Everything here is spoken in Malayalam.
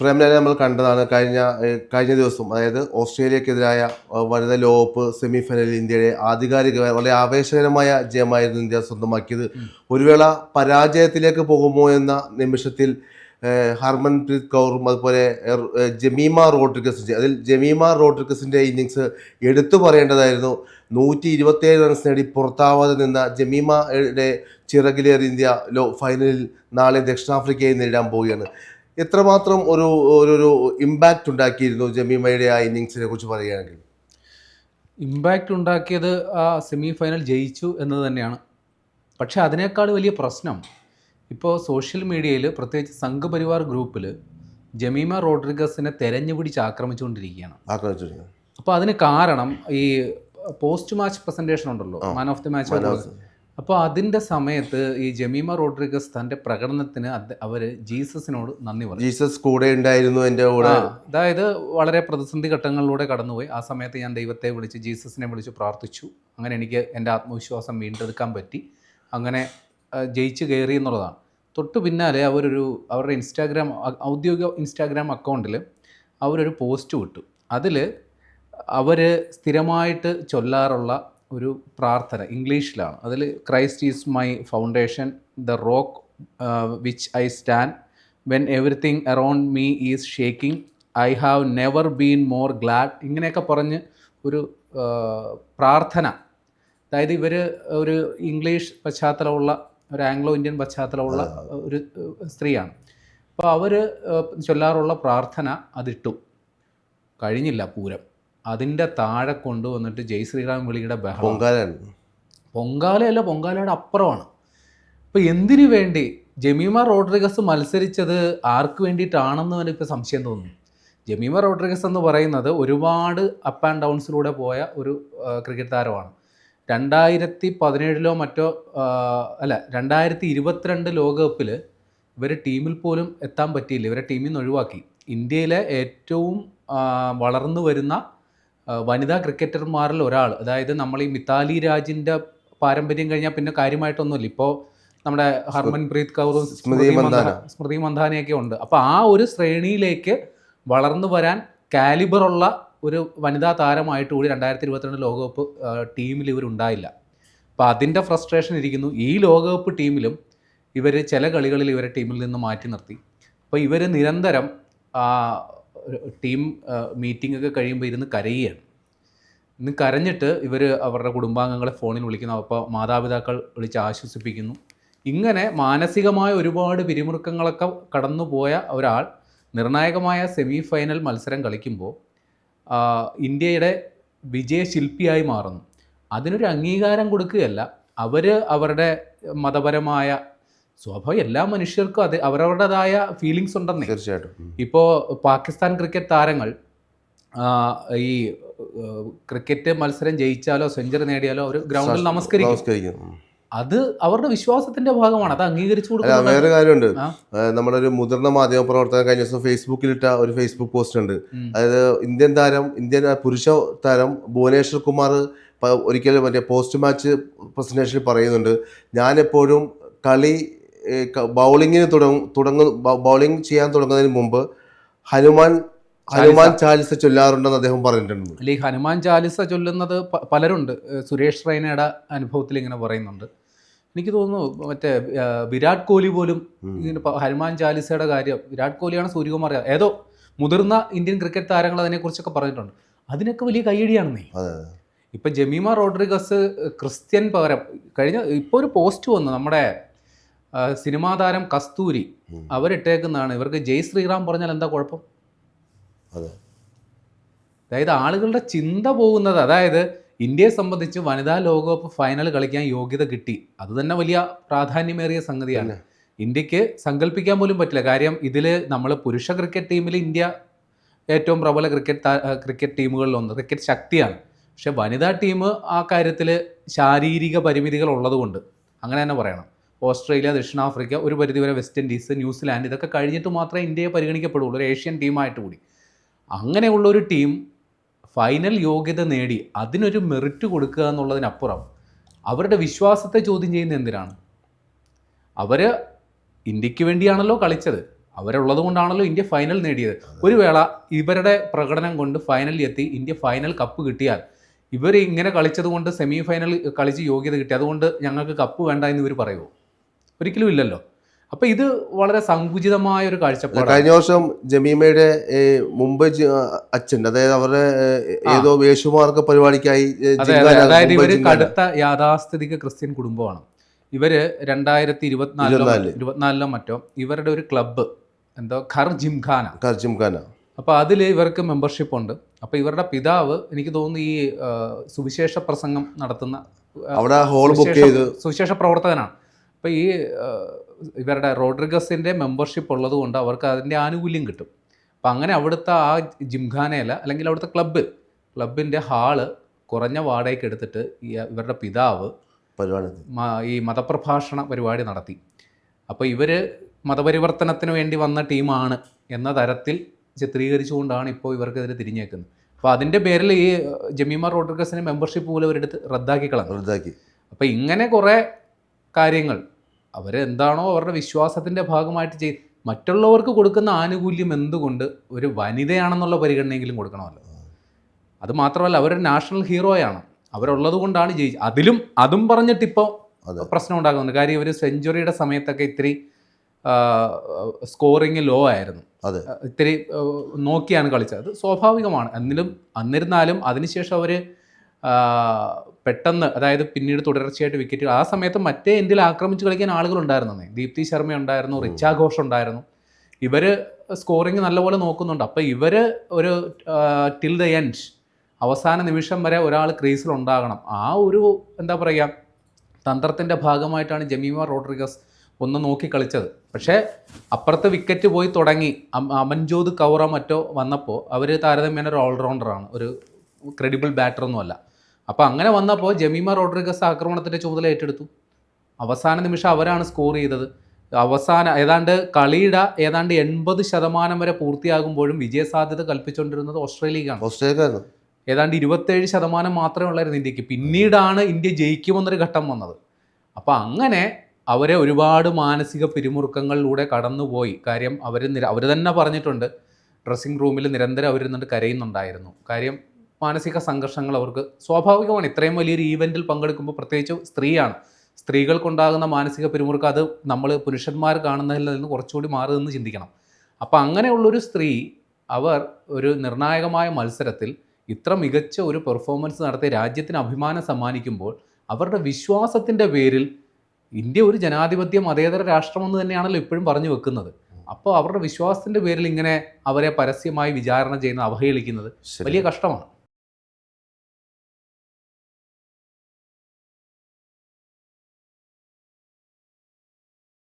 പ്രേംലാലെ നമ്മൾ കണ്ടതാണ് കഴിഞ്ഞ കഴിഞ്ഞ ദിവസം അതായത് ഓസ്ട്രേലിയക്കെതിരായ വനിത ലോകകപ്പ് സെമി ഫൈനലിൽ ഇന്ത്യയുടെ ആധികാരിക വളരെ ആവേശകരമായ ജയമായിരുന്നു ഇന്ത്യ സ്വന്തമാക്കിയത്. ഒരു വേള പരാജയത്തിലേക്ക് പോകുമോ എന്ന നിമിഷത്തിൽ ഹർമൻപ്രീത് കൗറും അതുപോലെ ജമീമ റോഡ്രിഗസ് അതിൽ ജമീമ റോഡ്രിഗസിന്റെ ഇന്നിങ്സ് എടുത്തു പറയേണ്ടതായിരുന്നു. നൂറ്റി ഇരുപത്തിയേഴ് റൺസ് നേടി പുറത്താവാതെ നിന്ന ജമീമയുടെ ചിറകിലേറി ഇന്ത്യ ലോ ഫൈനലിൽ നാളെ ദക്ഷിണാഫ്രിക്കയെ നേരിടാൻ പോവുകയാണ്. എത്രമാത്രം ഒരു ഒരു ഇമ്പാക്റ്റ് ഉണ്ടാക്കിയിരുന്നു ജമീമയുടെ ആ ഇന്നിങ്സിനെ കുറിച്ച് പറയുകയാണെങ്കിൽ? ഇമ്പാക്റ്റ് ഉണ്ടാക്കിയത് ആ സെമി ഫൈനൽ ജയിച്ചു എന്നത് തന്നെയാണ്. പക്ഷേ അതിനേക്കാൾ വലിയ പ്രശ്നം ഇപ്പോൾ സോഷ്യൽ മീഡിയയിൽ പ്രത്യേകിച്ച് സംഘപരിവാർ ഗ്രൂപ്പിൽ ജമീമ റോഡ്രിഗസിനെ തെരഞ്ഞു പിടിച്ച് ആക്രമിച്ചുകൊണ്ടിരിക്കുകയാണ്. അപ്പോൾ അതിന് കാരണം ഈ പോസ്റ്റ് മാച്ച് പ്രസന്റേഷൻ ഉണ്ടല്ലോ മാൻ ഓഫ് ദി മാച്ച് അപ്പോൾ അതിന്റെ സമയത്ത് ഈ ജമീമ റോഡ്രിഗസ് തന്റെ പ്രകടനത്തിന് അവർ ജീസസിനോട് നന്ദി പറഞ്ഞു ജീസസ് കൂടെ ഉണ്ടായിരുന്നു എന്റെ കൂടെ. അതായത് വളരെ പ്രതിസന്ധി ഘട്ടങ്ങളിലൂടെ കടന്നുപോയി. ആ സമയത്ത് ഞാൻ ദൈവത്തെ വിളിച്ച് ജീസസിനെ വിളിച്ച് പ്രാർത്ഥിച്ചു. അങ്ങനെ എനിക്ക് എന്റെ ആത്മവിശ്വാസം വീണ്ടെടുക്കാൻ പറ്റി. അങ്ങനെ ജയിച്ച് കയറി എന്നുള്ളതാണ്. തൊട്ട് പിന്നാലെ അവരൊരു അവരുടെ ഇൻസ്റ്റാഗ്രാം ഔദ്യോഗിക ഇൻസ്റ്റാഗ്രാം അക്കൗണ്ടിൽ അവരൊരു പോസ്റ്റ് വിട്ടു. അതിൽ അവർ സ്ഥിരമായിട്ട് ചൊല്ലാറുള്ള ഒരു പ്രാർത്ഥന ഇംഗ്ലീഷിലാണ്. അതിൽ Christ is my foundation the rock which I stand when everything around me is shaking I have never been more glad ഇങ്ങനെയൊക്കെ പറഞ്ഞ് ഒരു പ്രാർത്ഥന. അതായത് ഇവർ ഒരു ഇംഗ്ലീഷ് പശ്ചാത്തലമുള്ള ഒരു ആംഗ്ലോ ഇന്ത്യൻ പശ്ചാത്തലമുള്ള ഒരു സ്ത്രീയാണ്. അപ്പോൾ അവർ ചൊല്ലാറുള്ള പ്രാർത്ഥന അതിട്ടു. കഴിഞ്ഞില്ല പൂരം. അതിന്റെ താഴെ കൊണ്ടുവന്നിട്ട് ജയ് ശ്രീറാം വിളിയുടെ ബഹളം. പൊങ്കാലയല്ല പൊങ്കാലയുടെ അപ്പുറമാണ്. അപ്പോൾ എന്തിനു വേണ്ടി? ജമീമ റോഡ്രിഗസ് മത്സരിച്ചത് ആർക്ക് വേണ്ടിയിട്ടാണെന്ന് എനിക്ക് സംശയം തോന്നുന്നു. ജമീമ റോഡ്രിഗസ് എന്ന് പറയുന്നത് ഒരുപാട് അപ്പ് ആൻഡ് ഡൗൺസിലൂടെ പോയ ഒരു ക്രിക്കറ്റ് താരമാണ്. രണ്ടായിരത്തി പതിനേഴിലോ മറ്റോ അല്ല രണ്ടായിരത്തി ഇരുപത്തിരണ്ട് ലോകകപ്പിൽ ഇവർ ടീമിൽ പോലും എത്താൻ പറ്റിയില്ല. ഇവരെ ടീമിൽ നിന്ന് ഒഴിവാക്കി. ഇന്ത്യയിലെ ഏറ്റവും വളർന്നു വരുന്ന വനിതാ ക്രിക്കറ്റർമാരിൽ ഒരാൾ അതായത് നമ്മൾ ഈ മിതാലി രാജിന്റെ പാരമ്പര്യം കഴിഞ്ഞാൽ പിന്നെ കാര്യമായിട്ടൊന്നുമില്ല. ഇപ്പോൾ നമ്മുടെ ഹർമൻപ്രീത് കൗറും സ്മൃതി മന്ദാന. സ്മൃതി മന്ദാനയൊക്കെ ഉണ്ട്. അപ്പോൾ ആ ഒരു ശ്രേണിയിലേക്ക് വളർന്നു വരാൻ കാലിബറുള്ള ഒരു വനിതാ താരമായിട്ട് കൂടി രണ്ടായിരത്തി ഇരുപത്തിരണ്ട് ലോകകപ്പ് ടീമിൽ ഇവരുണ്ടായില്ല അപ്പോൾ അതിന്റെ ഫ്രസ്ട്രേഷൻ ഇരിക്കുന്നു. ഈ ലോകകപ്പ് ടീമിലും ഇവർ ചില കളികളിൽ ഇവരെ ടീമിൽ നിന്ന് മാറ്റി നിർത്തി. അപ്പോൾ ഇവർ നിരന്തരം ടീം മീറ്റിംഗ് ഒക്കെ കഴിയുമ്പോൾ ഇരുന്ന് കരയുകയാണ്. ഇന്ന് കരഞ്ഞിട്ട് ഇവർ അവരുടെ കുടുംബാംഗങ്ങളെ ഫോണിൽ വിളിക്കുന്നു. അപ്പോൾ മാതാപിതാക്കൾ വിളിച്ച് ആശ്വസിപ്പിക്കുന്നു. ഇങ്ങനെ മാനസികമായ ഒരുപാട് പിരിമുറുക്കങ്ങളൊക്കെ കടന്നുപോയ ഒരാൾ നിർണായകമായ സെമി ഫൈനൽ മത്സരം കളിക്കുമ്പോൾ ഇന്ത്യയുടെ വിജയശില്പിയായി മാറുന്നു. അതിനൊരു അംഗീകാരം കൊടുക്കുകയല്ല. അവർ അവരുടെ മതപരമായ സ്വാഭാവികം എല്ലാ മനുഷ്യർക്കും അത് അവരവരുടേതായ ഫീലിങ്സ് ഉണ്ടെന്നേ. തീർച്ചയായിട്ടും. ഇപ്പോൾ പാകിസ്ഥാൻ ക്രിക്കറ്റ് താരങ്ങൾ ഈ ക്രിക്കറ്റ് മത്സരം ജയിച്ചാലോ സെഞ്ചുറി നേടിയാലോ അവർ ഗ്രൗണ്ടിൽ നമസ്കരിക്കും. അത് അവരുടെ വിശ്വാസത്തിന്റെ ഭാഗമാണ് അത് അംഗീകരിച്ചു കൊടുക്കുന്നത്. വേറെ കാര്യമുണ്ട്. നമ്മുടെ ഒരു മുതിർന്ന മാധ്യമ പ്രവർത്തകൻ കഴിഞ്ഞ ദിവസം ഫേസ്ബുക്കിൽ ഇട്ട ഒരു ഫേസ്ബുക്ക് പോസ്റ്റ് ഉണ്ട്. അതായത് ഇന്ത്യൻ താരം ഇന്ത്യൻ പുരുഷ താരം ഭുവനേശ്വർ കുമാർ ഒരിക്കലും മറ്റേ പോസ്റ്റ് മാച്ച് പ്രസന്റേഷനിൽ പറയുന്നുണ്ട് ഞാനെപ്പോഴും കളി ബൗളിങ്ങിന് തുടങ്ങ തുടങ്ങ ബൗളിംഗ് ചെയ്യാൻ തുടങ്ങുന്നതിന് മുമ്പ് ഹനുമാൻ ഹനുമാൻ ചാലിസ. ചൊല്ലാറുണ്ടെന്ന് അദ്ദേഹം പറഞ്ഞിട്ടുണ്ട്. അല്ല ഈ ഹനുമാൻ ചാലിസ ചൊല്ലുന്നത് പലരുണ്ട്. സുരേഷ് റൈനയുടെ അനുഭവത്തിൽ ഇങ്ങനെ പറയുന്നുണ്ട്. എനിക്ക് തോന്നുന്നു മറ്റേ വിരാട് കോഹ്ലി പോലും ഇങ്ങനെ ഹനുമാൻ ചാലിസയുടെ കാര്യം വിരാട് കോഹ്ലിയാണ് സൂര്യകുമാർ. ഏതോ മുതിർന്ന ഇന്ത്യൻ ക്രിക്കറ്റ് താരങ്ങൾ അതിനെക്കുറിച്ചൊക്കെ പറഞ്ഞിട്ടുണ്ട്. അതിനൊക്കെ വലിയ കൈയടിയാണെന്നേ ഇപ്പം ജമീമ റോഡ്രിഗസ് ക്രിസ്ത്യൻ പകരം കഴിഞ്ഞ ഇപ്പോൾ ഒരു പോസ്റ്റ് വന്നു നമ്മുടെ സിനിമാ താരം കസ്തൂരി. അവരിട്ടേക്കുന്നതാണ്. ഇവർക്ക് ജയ് ശ്രീറാം പറഞ്ഞാൽ എന്താ കുഴപ്പം? അതെ. അതായത് ആളുകളുടെ ചിന്ത പോകുന്നത് അതായത് ഇന്ത്യയെ സംബന്ധിച്ച് വനിതാ ലോകകപ്പ് ഫൈനൽ കളിക്കാൻ യോഗ്യത കിട്ടി. അത് തന്നെ വലിയ പ്രാധാന്യമേറിയ സംഗതിയാണ്. ഇന്ത്യയ്ക്ക് സങ്കല്പിക്കാൻ പോലും പറ്റില്ല. കാര്യം ഇതിൽ നമ്മൾ പുരുഷ ക്രിക്കറ്റ് ടീമിൽ ഇന്ത്യ ഏറ്റവും പ്രബല ക്രിക്കറ്റ് ക്രിക്കറ്റ് ടീമുകളിൽ ടീമുകളിലൊന്ന് ക്രിക്കറ്റ് ശക്തിയാണ്. പക്ഷെ വനിതാ ടീം ആ കാര്യത്തിൽ ശാരീരിക പരിമിതികൾ ഉള്ളതുകൊണ്ട് അങ്ങനെ തന്നെ പറയണം. ഓസ്ട്രേലിയ ദക്ഷിണാഫ്രിക്ക ഒരു പരിധിവരെ വെസ്റ്റ് ഇൻഡീസ് ന്യൂസിലാൻഡ് ഇതൊക്കെ കഴിഞ്ഞിട്ട് മാത്രമേ ഇന്ത്യയെ പരിഗണിക്കപ്പെടുള്ളൂ ഒരു ഏഷ്യൻ ടീമായിട്ട് കൂടി. അങ്ങനെയുള്ള ഒരു ടീം ഫൈനൽ യോഗ്യത നേടി അതിനൊരു മെറിറ്റ് കൊടുക്കുക എന്നുള്ളതിനപ്പുറം അവരുടെ വിശ്വാസത്തെ ചോദ്യം ചെയ്യുന്ന എന്തിനാണ്? അവർ ഇന്ത്യയ്ക്ക് വേണ്ടിയാണല്ലോ കളിച്ചത്. അവരുള്ളത് കൊണ്ടാണല്ലോ ഇന്ത്യ ഫൈനൽ നേടിയത്. ഒരു വേള ഇവരുടെ പ്രകടനം കൊണ്ട് ഫൈനലിൽ എത്തി ഇന്ത്യ ഫൈനൽ കപ്പ് കിട്ടിയാൽ ഇവർ ഇങ്ങനെ കളിച്ചത് കൊണ്ട് സെമി ഫൈനൽ കളിച്ച് യോഗ്യത കിട്ടി. അതുകൊണ്ട് ഞങ്ങൾക്ക് കപ്പ് വേണ്ട എന്ന് ഇവർ പറയുമോ ഒരിക്കലും ഇല്ലല്ലോ. അപ്പൊ ഇത് വളരെ സങ്കുചിതമായ ഒരു കാഴ്ചപ്പാട് കഴിഞ്ഞ വർഷം ജമീമയുടെ മുമ്പ് മുംബൈ അച്ഛൻ അതായത് അവരുടെ ഏതോ വേഷുമാർക്ക് പരിപാടിക്കായി അതായത് ഇവർ. കടുത്ത യാഥാസ്ഥിതിക ക്രിസ്ത്യൻ കുടുംബമാണ്. ഇവർ രണ്ടായിരത്തി ഇരുപത്തിനാലിലോ ഇരുപത്തിനാലിൽ. മറ്റോ ഇവരുടെ ഒരു ക്ലബ്ബ് എന്തോ ഖർ ജിംഖാന. ഖർ ജിംഖാന. അപ്പോൾ അതിൽ ഇവർക്ക് മെമ്പർഷിപ്പ് ഉണ്ട്. അപ്പോൾ ഇവരുടെ പിതാവ് എനിക്ക് തോന്നുന്നു ഈ സുവിശേഷ പ്രസംഗം നടത്തുന്ന അവിടെ ഹോൾ ബുക്ക് ചെയ്ത് സുവിശേഷ പ്രവർത്തകനാണ്. അപ്പോൾ ഈ ഇവരുടെ റോഡ്രിഗസിന്റെ മെമ്പർഷിപ്പ് ഉള്ളത് കൊണ്ട് അവർക്ക് അതിന്റെ ആനുകൂല്യം കിട്ടും. അപ്പോൾ അങ്ങനെ അവിടുത്തെ ആ ജിംഖാനയില അല്ലെങ്കിൽ അവിടുത്തെ ക്ലബ്ബ് ക്ലബിന്റെ ഹാൾ കുറഞ്ഞ വാടകയ്ക്ക് എടുത്തിട്ട് ഈ ഇവരുടെ പിതാവ് പരിപാടി ഈ മതപ്രഭാഷണ പരിപാടി നടത്തി. അപ്പോൾ ഇവർ മതപരിവർത്തനത്തിന് വേണ്ടി വന്ന ടീമാണ് എന്ന തരത്തിൽ ചിത്രീകരിച്ചുകൊണ്ടാണ് ഇപ്പോൾ ഇവർക്കെതിരെ തിരിഞ്ഞേക്കുന്നത്. അപ്പോൾ അതിന്റെ പേരിൽ ഈ ജമീമ റോഡ്രിഗസിന് മെമ്പർഷിപ്പ് പോലും അവരെടുത്ത് റദ്ദാക്കി കളഞ്ഞു. റദ്ദാക്കി. അപ്പോൾ ഇങ്ങനെ കുറേ കാര്യങ്ങൾ അവരെന്താണോ അവരുടെ വിശ്വാസത്തിന്റെ ഭാഗമായിട്ട് ചെയ്ത് മറ്റുള്ളവർക്ക് കൊടുക്കുന്ന ആനുകൂല്യം എന്തുകൊണ്ട് ഒരു വനിതയാണെന്നുള്ള പരിഗണനയെങ്കിലും കൊടുക്കണമല്ലോ. അത് മാത്രമല്ല അവരൊരു നാഷണൽ ഹീറോയാണ്. അവരുള്ളത് കൊണ്ടാണ് ജയിച്ചത് അതിലും അതും പറഞ്ഞിട്ടിപ്പോൾ. പ്രശ്നം ഉണ്ടാകുന്നുണ്ട്. കാര്യം ഇവർ സെഞ്ചുറിയുടെ സമയത്തൊക്കെ ഇത്തിരി സ്കോറിങ് ലോ ആയിരുന്നു. അത്. ഇത്തിരി നോക്കിയാണ് കളിച്ചത്. അത് സ്വാഭാവികമാണ്. എന്നിലും എന്നിരുന്നാലും അതിനുശേഷം അവർ പെട്ടെന്ന് അതായത് പിന്നീട് തുടർച്ചയായിട്ട് വിക്കറ്റ് ആ സമയത്ത് മറ്റേ എൻഡിൽ ആക്രമിച്ച് കളിക്കാൻ ആളുകൾ ഉണ്ടായിരുന്നേ ദീപ്തി ശർമ്മ ഉണ്ടായിരുന്നു റിച്ചാഘോഷ് ഉണ്ടായിരുന്നു. ഇവർ സ്കോറിങ് നല്ലപോലെ നോക്കുന്നുണ്ട്. അപ്പോൾ ഇവർ ഒരു ടിൽ ദ എൻഡ് അവസാന നിമിഷം വരെ ഒരാൾ ക്രീസിൽ ഉണ്ടാകണം. ആ ഒരു എന്താ പറയുക തന്ത്രത്തിന്റെ ഭാഗമായിട്ടാണ് ജമീമ റോഡ്രിഗസ് ഒന്ന് നോക്കി കളിച്ചത്. പക്ഷേ അപ്പുറത്ത് വിക്കറ്റ് പോയി തുടങ്ങി. അമൻജോത് കൗറ മറ്റോ വന്നപ്പോൾ അവർ താരതമ്യേന ഒരു ഓൾറൗണ്ടറാണ് ഒരു ക്രെഡിബിൾ ബാറ്ററൊന്നുമല്ല അപ്പോൾ അങ്ങനെ വന്നപ്പോൾ ജമീമ റോഡ്രിഗസ് ആക്രമണത്തിന്റെ ചുമതല ഏറ്റെടുത്തു. അവസാന നിമിഷം അവരാണ് സ്കോർ ചെയ്തത്. അവസാന ഏതാണ്ട് കളിയുടെ ഏതാണ്ട് എൺപത് ശതമാനം വരെ പൂർത്തിയാകുമ്പോഴും വിജയസാധ്യത കൽപ്പിച്ചുകൊണ്ടിരുന്നത് ഓസ്ട്രേലിയക്കാണ്. ഓസ്ട്രേലിയക്കാണ് ഏതാണ്ട് ഇരുപത്തേഴ് ശതമാനം മാത്രമേ ഉള്ളായിരുന്നു ഇന്ത്യയ്ക്ക്. പിന്നീടാണ് ഇന്ത്യ ജയിക്കുമെന്നൊരു ഘട്ടം വന്നത്. അപ്പോൾ അങ്ങനെ അവരെ ഒരുപാട് മാനസിക പിരിമുറുക്കങ്ങളിലൂടെ കടന്നുപോയി. കാര്യം അവർ നിര അവർ തന്നെ പറഞ്ഞിട്ടുണ്ട് ഡ്രസ്സിംഗ് റൂമിൽ നിരന്തരം അവരിരുന്നിട്ട് കരയുന്നുണ്ടായിരുന്നു. കാര്യം മാനസിക സംഘർഷങ്ങൾ അവർക്ക് സ്വാഭാവികമാണ്. ഇത്രയും വലിയൊരു ഈവന്റിൽ പങ്കെടുക്കുമ്പോൾ പ്രത്യേകിച്ച് സ്ത്രീയാണ്. സ്ത്രീകൾക്കുണ്ടാകുന്ന മാനസിക പിരിമുറുക്കം അത് നമ്മൾ പുരുഷന്മാർ കാണുന്നതിൽ നിന്ന് കുറച്ചുകൂടി മാറി നിന്ന് ചിന്തിക്കണം. അപ്പോൾ അങ്ങനെയുള്ളൊരു സ്ത്രീ അവർ ഒരു നിർണായകമായ മത്സരത്തിൽ ഇത്ര മികച്ച ഒരു പെർഫോമൻസ് നടത്തി രാജ്യത്തിന് അഭിമാനം സമ്മാനിക്കുമ്പോൾ അവരുടെ വിശ്വാസത്തിന്റെ പേരിൽ ഇന്ത്യ ഒരു ജനാധിപത്യ മതേതര രാഷ്ട്രമെന്ന് തന്നെയാണല്ലോ ഇപ്പോഴും പറഞ്ഞു വെക്കുന്നത്. അപ്പോൾ അവരുടെ വിശ്വാസത്തിന്റെ പേരിൽ ഇങ്ങനെ അവരെ പരസ്യമായി വിചാരണ ചെയ്യുന്ന അവഹേളിക്കുന്നത് വലിയ കഷ്ടമാണ്.